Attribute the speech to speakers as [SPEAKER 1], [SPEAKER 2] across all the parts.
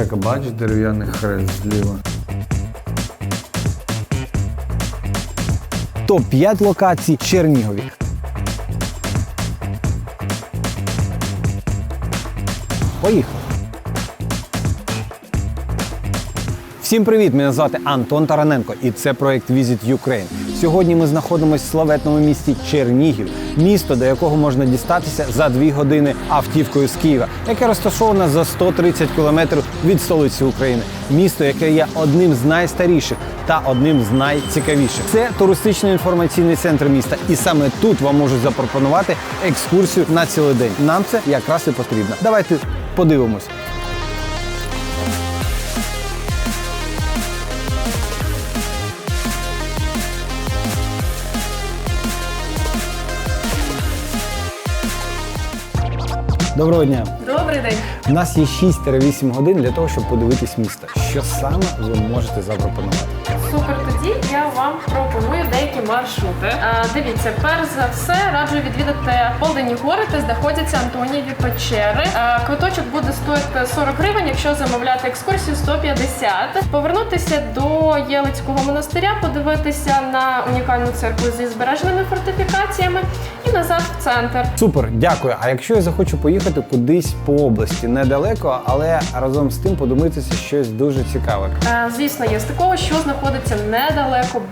[SPEAKER 1] Жека, бачиш дерев'яний хрест зліва.
[SPEAKER 2] Топ-5 локацій Чернігові. Поїхали. Всім привіт! Мене звати Антон Тараненко і це проект Visit Ukraine. Сьогодні ми знаходимося в славетному місті Чернігів, місто, до якого можна дістатися за дві години автівкою з Києва, яке розташоване за 130 кілометрів від столиці України. Місто, яке є одним з найстаріших та одним з найцікавіших. Це туристично інформаційний центр міста, і саме тут вам можуть запропонувати екскурсію на цілий день. Нам це якраз і потрібно. Давайте подивимось. Доброго дня!
[SPEAKER 3] Добрий день.
[SPEAKER 2] У нас є 6-8 годин для того, щоб подивитись місто. Що саме ви можете запропонувати?
[SPEAKER 3] Тоді я вам пропоную деякі маршрути. Е, дивіться, перш за все раджу відвідати Полдені гори, де знаходяться Антонієві печери. Е, квиточок буде стоїти 40 гривень, якщо замовляти екскурсію 150. Повернутися до Єлицького монастиря, подивитися на унікальну церкву зі збереженими фортифікаціями і назад в центр.
[SPEAKER 2] Супер, дякую. А якщо я захочу поїхати кудись по області, недалеко, але разом з тим подуматися щось дуже цікаве.
[SPEAKER 3] Е, Звісно, є з такого, що знаходиться недалеко,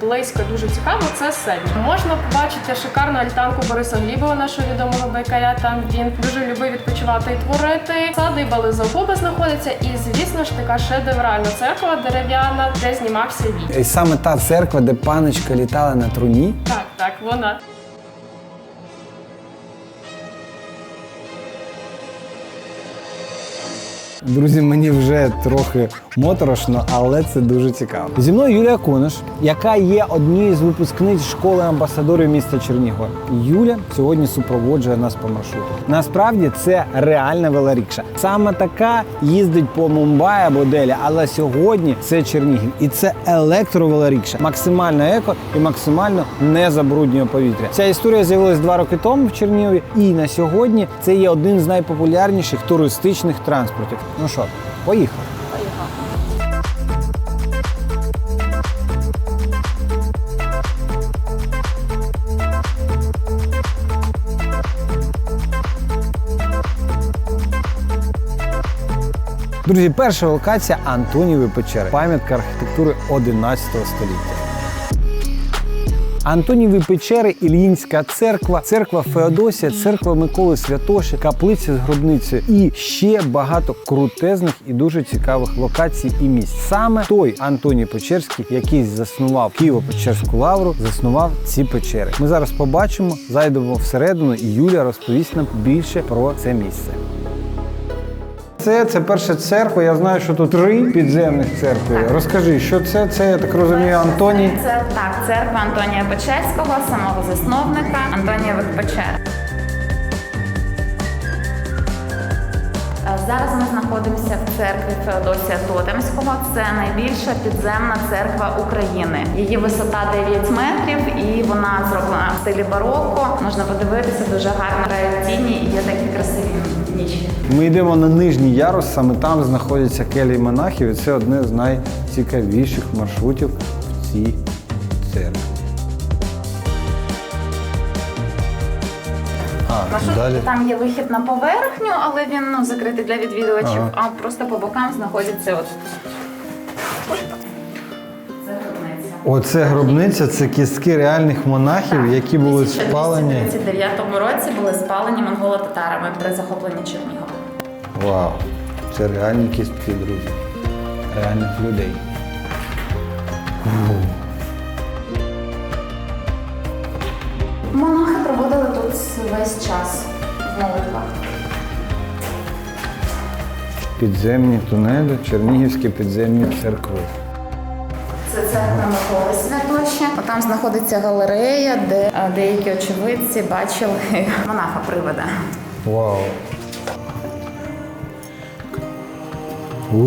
[SPEAKER 3] близько, дуже цікаво. Це Седмі. Можна побачити шикарну альтанку Бориса Глібова, нашого відомого байкаря. Там він дуже любив відпочивати і творити. Сади Бализогуби знаходиться. І звісно ж така шедевральна церква дерев'яна, де знімався він.
[SPEAKER 2] І саме та церква, де паночка літала на труні.
[SPEAKER 3] Так, так, вона.
[SPEAKER 2] Друзі, мені вже трохи моторошно, але це дуже цікаво. Зі мною Юлія Кониш, яка є однією з випускниць школи амбасадорів міста Чернігова. Юля сьогодні супроводжує нас по маршруту. Насправді це реальна велорікша. Саме така їздить по Мумбаї або Делі, але сьогодні це Чернігів. І це електровелорікша. Максимально еко і максимально не забруднює повітря. Ця історія з'явилась два роки тому в Чернігові, і на сьогодні це є один з найпопулярніших туристичних транспортів. Ну що, поїхали. Друзі, перша локація Антонієві печери, пам'ятка архітектури 11 століття. Антонієві печери, Ільїнська церква, церква Феодосія, церква Миколи Святоші, каплиця з гробницею і ще багато крутезних і дуже цікавих локацій і місць. Саме той Антоній Печерський, який заснував Києво-Печерську лавру, заснував ці печери. Ми зараз побачимо, зайдемо всередину, і Юля розповість нам більше про це місце. Це, це перша церква. Я знаю, що тут три підземних церкви. Розкажи, що це? Це я так розумію, Антоній.
[SPEAKER 4] Це так, церква Антонія Печерського, самого засновника Антонієвих печер. Зараз ми знаходимося в церкві Феодосія Тотемського. Це найбільша підземна церква України. Її висота 9 метрів і вона зроблена в стилі бароко. Можна подивитися дуже гарно грають нічі.
[SPEAKER 2] Ми йдемо на нижній ярус, саме там знаходяться келії монахів, і це одне з найцікавіших маршрутів в цій церкві. А, далі.
[SPEAKER 4] Там є вихід на поверхню, але він ну, закритий для відвідувачів,
[SPEAKER 2] Ага.
[SPEAKER 4] а просто по бокам знаходяться от.
[SPEAKER 2] Оце гробниця, це кістки реальних монахів, які були
[SPEAKER 4] У
[SPEAKER 2] спалені.
[SPEAKER 4] 1939 році були спалені монголо-татарами при захопленні Чернігова.
[SPEAKER 2] Вау! Це реальні кістки, друзі. Реальних людей.
[SPEAKER 4] Монахи проводили тут весь час в молитвах.
[SPEAKER 2] Підземні тунелі, чернігівські підземні церкви.
[SPEAKER 4] Це церква Миколи Святоші. Там знаходиться галерея, де деякі очевидці бачили монаха привода.
[SPEAKER 2] Вау. У.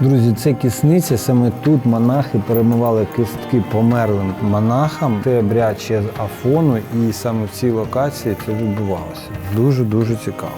[SPEAKER 2] Друзі, це кисниця. Саме тут монахи перемивали кистки померлим монахам. Це обряд ще з Афону, і саме в цій локації це відбувалося. Дуже дуже цікаво.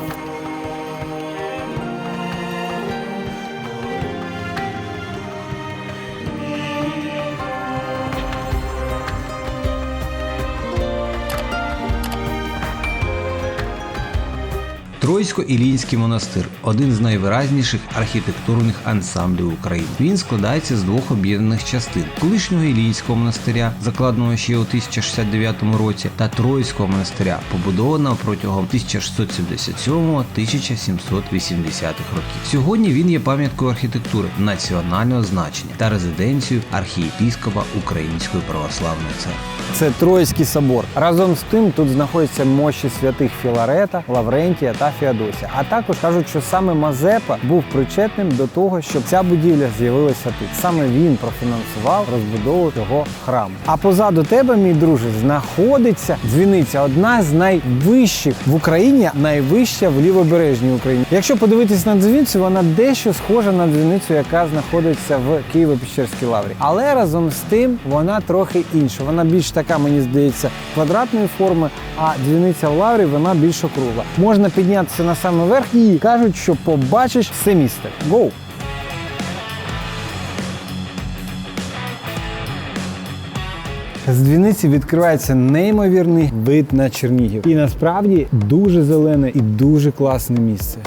[SPEAKER 5] Тройсько-Ілінський монастир один з найвиразніших архітектурних ансамблів України. Він складається з двох об'єднаних частин: колишнього Ілінського монастиря, закладеного ще у 1069 році, та Троїцького монастиря, побудованого протягом 1677-1780 років. Сьогодні він є пам'яткою архітектури національного значення та резиденцією архієпіскопа Української православної церкви.
[SPEAKER 2] Це Троїцький собор. Разом з тим тут знаходяться мощі святих Філарета, Лаврентія та Феодосія. А також кажуть, що саме Мазепа був причетним до того, щоб ця будівля з'явилася тут. Саме він профінансував розбудову цього храму. А позаду тебе, мій друже, знаходиться дзвіниця, одна з найвищих в Україні, найвища в лівобережній Україні. Якщо подивитись на дзвіницю, вона дещо схожа на дзвіницю, яка знаходиться в Києво-Печерській лаврі. Але разом з тим вона трохи інша. Вона більш така, мені здається, квадратної форми, а дзвіниця в лаврі вона більш округла. Можна піднятися на самий верх і кажуть, що побачиш все місто. Гоу! З дзвіниці відкривається неймовірний вид на Чернігів. І насправді дуже зелене і дуже класне місце.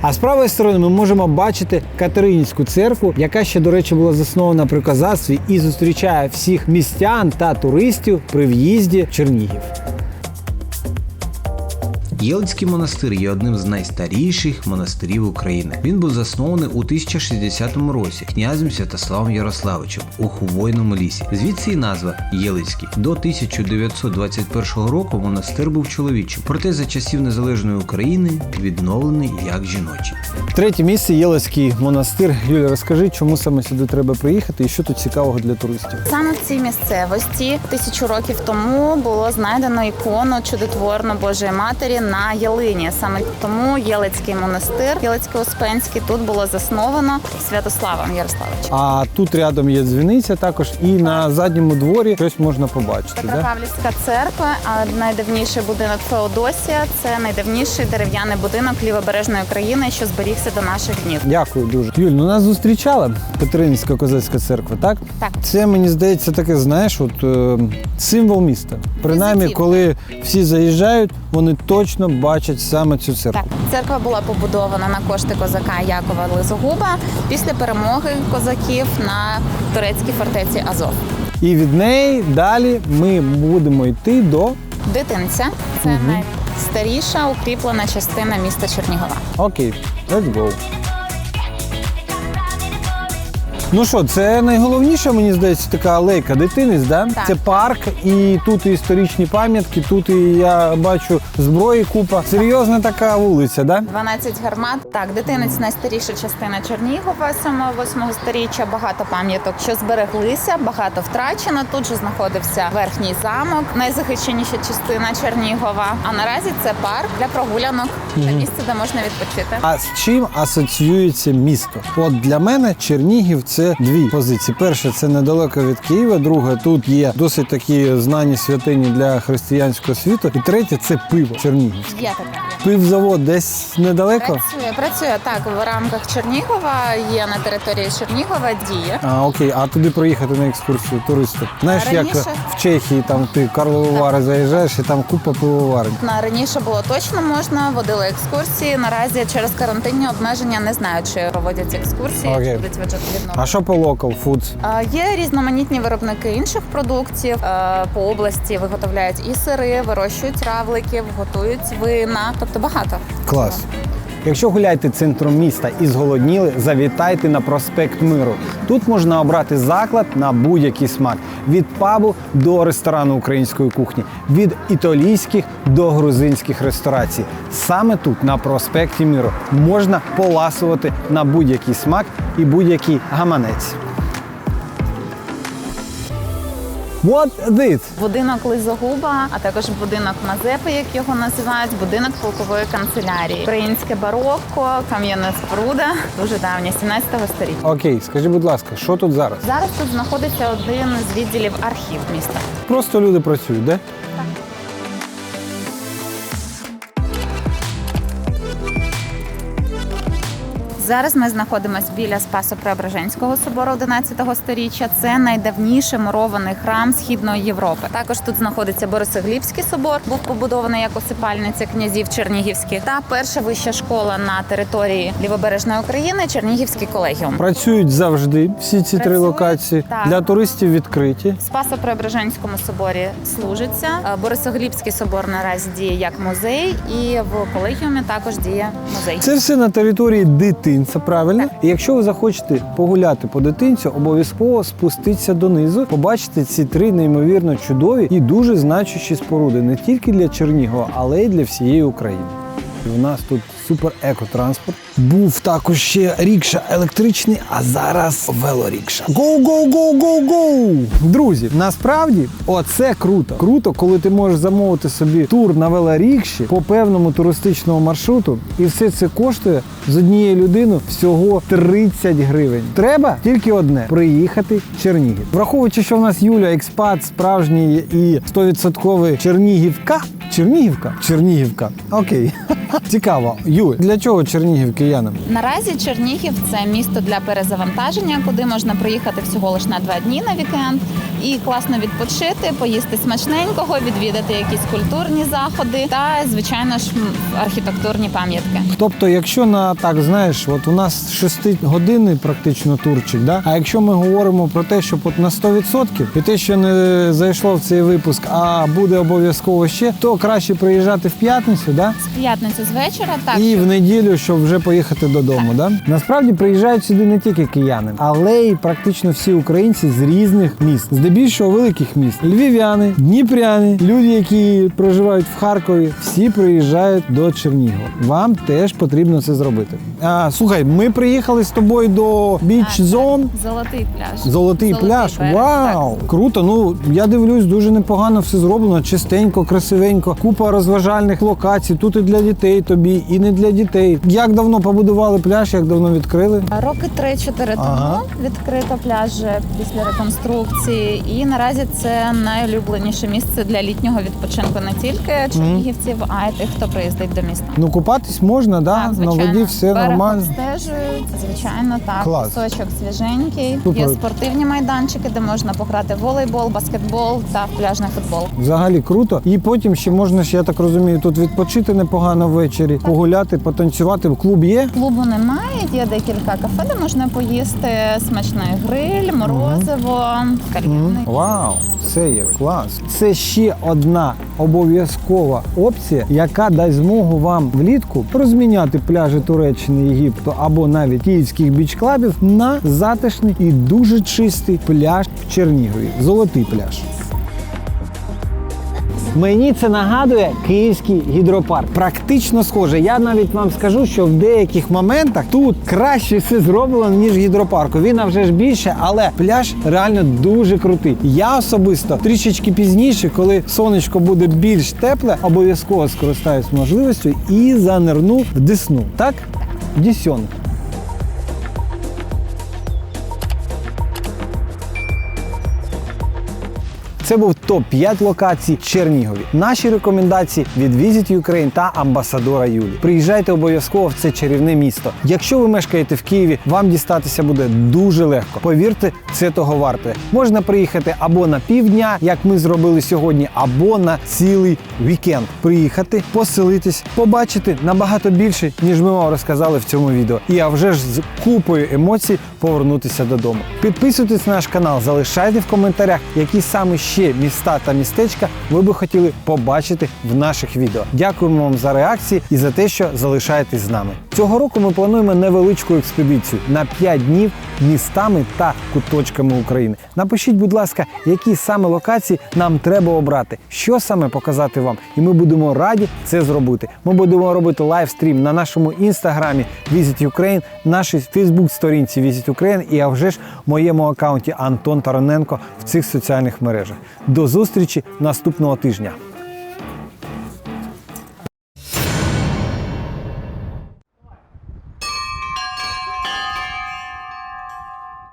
[SPEAKER 2] А з правої сторони ми можемо бачити Катеринівську церкву, яка ще, до речі, була заснована при козацтві і зустрічає всіх містян та туристів при в'їзді в Чернігів.
[SPEAKER 5] Єлицький монастир є одним з найстаріших монастирів України. Він був заснований у 1060 році князем Святославом Ярославичем у Хвойному лісі. Звідси і назва Єлицький. До 1921 року монастир був чоловічим, проте за часів незалежної України відновлений як жіночий.
[SPEAKER 2] Третє місце Єлицький монастир. Юля, розкажи, чому саме сюди треба приїхати і що тут цікавого для туристів.
[SPEAKER 4] Саме в цій місцевості тисячу років тому було знайдено ікону чудотворно Божої Матері на ялині. Саме тому Єлицький монастир, Єлицько-Успенський тут було засновано Святославом Ярославичем.
[SPEAKER 2] А тут рядом є дзвіниця також, і на задньому дворі щось можна побачити. Да?
[SPEAKER 4] Петропавлівська церква, а найдавніший будинок Феодосія це найдавніший дерев'яний будинок лівобережної України, що зберігся до наших днів.
[SPEAKER 2] Дякую дуже. Юль, ну нас зустрічала Катеринська козацька церква, так?
[SPEAKER 4] Так.
[SPEAKER 2] Це мені здається таке, знаєш, от е, символ міста. Принаймні, коли всі заїжджають, вони точно бачать саме цю церкву.
[SPEAKER 4] Так, церква була побудована на кошти козака Якова Лизогуба після перемоги козаків на турецькій фортеці Азов.
[SPEAKER 2] І від неї далі ми будемо йти до
[SPEAKER 4] Дитинця це найстаріша укріплена частина міста Чернігова.
[SPEAKER 2] Окей, let's go. Ну що, це найголовніше, мені здається, така алейка дитинець, да?
[SPEAKER 4] Так.
[SPEAKER 2] Це парк, і тут і історичні пам'ятки, тут і я бачу зброї купа. Серйозна така вулиця, да?
[SPEAKER 4] 12 гармат. Так, дитинець найстаріша частина Чернігова 7-8 сторіччя. Багато пам'яток, що збереглися, багато втрачено. Тут же знаходився верхній замок, найзахищеніша частина Чернігова. А наразі це парк для прогулянок, це місце, де можна відпочити.
[SPEAKER 2] А з чим асоціюється місто? От для мене Чернігів це дві позиції. Перше, це недалеко від Києва. Друге, тут є досить такі знані святині для християнського світу. І третє це пиво Чернігівське.
[SPEAKER 4] Є таке.
[SPEAKER 2] Пивзавод десь недалеко.
[SPEAKER 4] Працює, працює так в рамках Чернігова. Є на території Чернігова діє.
[SPEAKER 2] А окей, а туди проїхати на екскурсію туристу. Знаєш, як в Чехії там ти Карлові Вари заїжджаєш і там купа пивоварень.
[SPEAKER 4] На раніше було точно можна, водили екскурсії. Наразі через карантинні обмеження не знаю, чи проводять екскурсії,
[SPEAKER 2] Окей.
[SPEAKER 4] чи будуть відновлені.
[SPEAKER 2] А що по local foods?
[SPEAKER 4] Є різноманітні виробники інших продуктів по області. Виготовляють і сири, вирощують равликів, готують вина, тобто багато.
[SPEAKER 2] Клас. Якщо гуляєте центром міста і зголодніли, завітайте на проспект Миру. Тут можна обрати заклад на будь-який смак: від пабу до ресторану української кухні, від італійських до грузинських ресторацій. Саме тут, на проспекті Миру, можна поласувати на будь-який смак і будь-який гаманець. What this?
[SPEAKER 4] Будинок Лизогуба, а також будинок Мазепи, як його називають, будинок полкової канцелярії. Українське барокко, кам'яна споруда, дуже давня, 17 століття.
[SPEAKER 2] Окей, скажи, будь ласка, що тут зараз?
[SPEAKER 4] Зараз тут знаходиться один з відділів архів міста.
[SPEAKER 2] Просто люди працюють, де?
[SPEAKER 4] Зараз ми знаходимося біля Спасо-Преображенського собору 11 сторіччя. Це найдавніший мурований храм Східної Європи. Також тут знаходиться Борисоглібський собор, був побудований як осипальниця князів Чернігівських, та перша вища школа на території лівобережної України Чернігівський колегіум.
[SPEAKER 2] Працюють завжди всі ці три локації.
[SPEAKER 4] так.
[SPEAKER 2] Для туристів відкриті.
[SPEAKER 4] В Спасо-Преображенському соборі служиться. Е, Борисоглібський собор наразі діє як музей, і в колегіумі також діє музей.
[SPEAKER 2] Це все на території дитинця, правильно? І якщо ви захочете погуляти по дитинцю, обов'язково спуститися донизу, побачите ці три неймовірно чудові і дуже значущі споруди не тільки для Чернігова, але й для всієї України. У нас тут супер екотранспорт. Був також ще рікша електричний, а зараз велорікша. Go! Друзі, насправді оце круто. Круто, коли ти можеш замовити собі тур на велорікші по певному туристичному маршруту, і все це коштує з однієї людини всього 30 гривень. Треба тільки одне приїхати в Чернігів. Враховуючи, що в нас Юля експат справжній і 100% Чернігівка. Чернігівка? Чернігівка. Окей. Цікаво. Юль, для чого Чернігів киянам?
[SPEAKER 4] Наразі Чернігів це місто для перезавантаження, куди можна приїхати всього лише на два дні на вікенд і класно відпочити, поїсти смачненького, відвідати якісь культурні заходи та, звичайно ж, архітектурні пам'ятки.
[SPEAKER 2] Тобто, якщо на так знаєш, от у нас 6-годинний практично турчик, да? а якщо ми говоримо про те, що от на 100% і те, що не зайшло в цей випуск, а буде обов'язково ще, то краще приїжджати в п'ятницю, да?
[SPEAKER 4] З п'ятницю з вечора так
[SPEAKER 2] і в неділю, щоб вже поїхати додому. Да? Насправді приїжджають сюди не тільки кияни, але й практично всі українці з різних міст, здебільшого великих міст. Львів'яни, дніпряни, люди, які проживають в Харкові, всі приїжджають до Чернігова. Вам теж потрібно це зробити. А слухай, ми приїхали з тобою до біч зон.
[SPEAKER 4] золотий пляж.
[SPEAKER 2] Золотий, пляж.
[SPEAKER 4] берег,
[SPEAKER 2] Вау! Круто. Ну я дивлюсь, дуже непогано все зроблено. Чистенько, красивенько. Купа розважальних локацій. Тут і для дітей тобі, і не для дітей. Як давно побудували пляж, як давно відкрили?
[SPEAKER 4] Роки 3-4
[SPEAKER 2] Ага.
[SPEAKER 4] тому відкрито пляж після реконструкції, і наразі це найулюбленіше місце для літнього відпочинку не тільки чернігівців, а й тих, хто приїздить до міста.
[SPEAKER 2] Ну купатись можна, да?
[SPEAKER 4] Так,
[SPEAKER 2] на воді все
[SPEAKER 4] Берег
[SPEAKER 2] нормально.
[SPEAKER 4] обстежують, звичайно, так.
[SPEAKER 2] Клас.
[SPEAKER 4] Пісочок свіженький.
[SPEAKER 2] Супер.
[SPEAKER 4] Є спортивні майданчики, де можна пограти в волейбол, баскетбол та пляжний футбол.
[SPEAKER 2] Взагалі круто. І потім ще можна я так розумію, тут відпочити непогано ввечері, погуляти, потанцювати. Клуб є.
[SPEAKER 4] Клубу немає, є декілька кафе, де можна поїсти смачний гриль, морозиво, кальяни.
[SPEAKER 2] Вау, це є клас. Це ще одна обов'язкова опція, яка дасть змогу вам влітку розміняти пляжі Туреччини, Єгипту або навіть київських біч-клабів на затишний і дуже чистий пляж в Чернігові. Золотий пляж. Мені це нагадує київський гідропарк. Практично схоже. Я навіть вам скажу, що в деяких моментах тут краще все зроблено ніж гідропарку. Він вже ж більше, але пляж реально дуже крутий. Я особисто трішечки пізніше, коли сонечко буде більш тепле, обов'язково скористаюсь можливістю і занирну в Десну. Так? Дісьонг. Це був топ-5 локацій Чернігові. Наші рекомендації від Visit Ukraine та амбасадора Юлі. Приїжджайте обов'язково в це чарівне місто. Якщо ви мешкаєте в Києві, вам дістатися буде дуже легко. Повірте, це того варте. Можна приїхати або на півдня, як ми зробили сьогодні, або на цілий вікенд. Приїхати, поселитись, побачити набагато більше, ніж ми вам розказали в цьому відео. І а вже ж з купою емоцій повернутися додому. Підписуйтесь на наш канал, залишайте в коментарях, які саме ще міста та містечка ви би хотіли побачити в наших відео. Дякуємо вам за реакції і за те, що залишаєтесь з нами. Цього року ми плануємо невеличку експедицію на 5 днів містами та куточками України. Напишіть, будь ласка, які саме локації нам треба обрати, що саме показати вам, і ми будемо раді це зробити. Ми будемо робити лайвстрім на нашому інстаграмі Visit Ukraine, нашій Фейсбук-сторінці Visit Ukraine і а вже ж моєму аккаунті Антон Тараненко в цих соціальних мережах. До зустрічі наступного тижня.